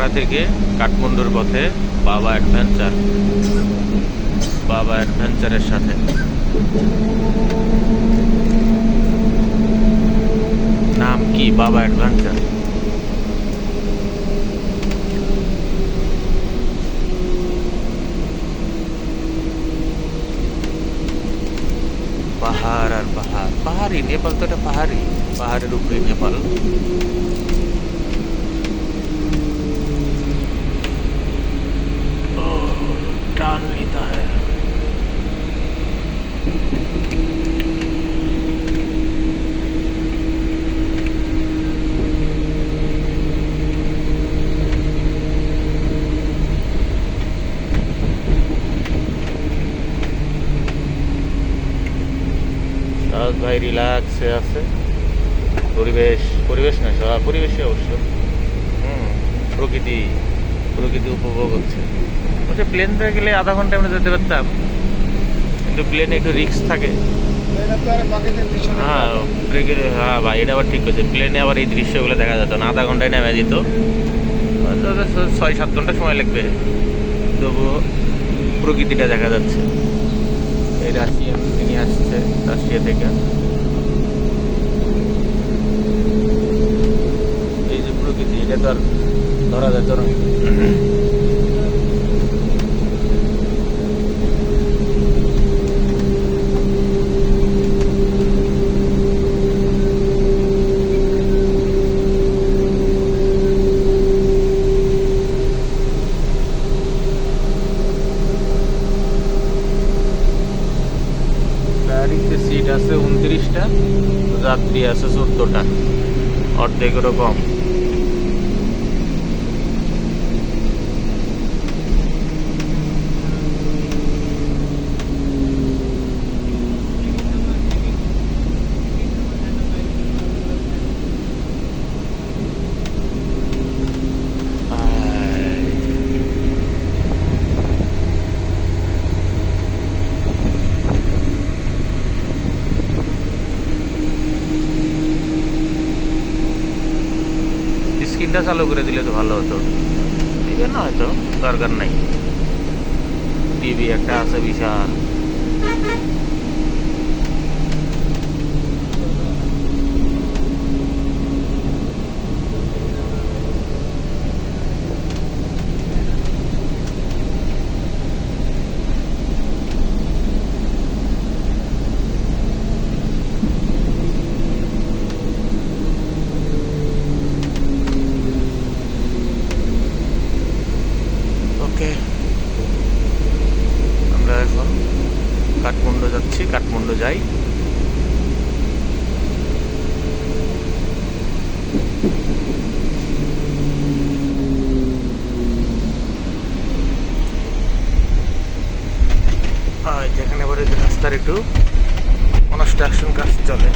পোখারা থেকে কাঠমান্ডুর পথে বাবা অ্যাডভেঞ্চার। বাবা অ্যাডভেঞ্চারের সাথে। নাম কি? বাবা অ্যাডভেঞ্চার। পাহাড় আর পাহাড়। পাহাড়ি, নেপাল তো এটা পাহাড়ি। পাহাড়ের উপরে নেপাল। টান নিতা है। ভাই রিল্যাক্সে আছে। পরিবেশ পরিবেশ না পরিবেশে অবশ্য। হুম প্রকৃতি। প্রকৃতি উপভোগ হচ্ছে। ওটা প্লেন থেকে গেলে আধা ঘণ্টা আমরা যেতে পারতাম। কিন্তু প্লেনে একটু রিস্ক থাকে। হ্যাঁ হ্যাঁ ভাই এটা আবার ঠিক আছে প্লেনে আবার এই দৃশ্যগুলো দেখা যেত না আধা ঘন্টায় নেমে যেত। হয়তো ছয় সাত ঘণ্টা সময় লাগবে। তবুও প্রকৃতিটা দেখা যাচ্ছে। এই রাশিয়ান তিনি আসছে রাশিয়া থেকে এই যে প্রকৃতি এটা তো আর ধরা যেত না গাড়িতে সিট আছে উনত্রিশটা যাত্রী আছে চোদ্দটা। অর্ধেকেরও কম। স্ক্রিনটা চালু করে দিলে তো ভালো হতো। দিবে না হয়তো, দরকার নাই। টিভি একটা আছে বিশাল। কাঠমান্ডু যাচ্ছি কাঠমান্ডু যাই। যেখানে যে রাস্তার একটু কনস্ট্রাকশন কাজ চলে।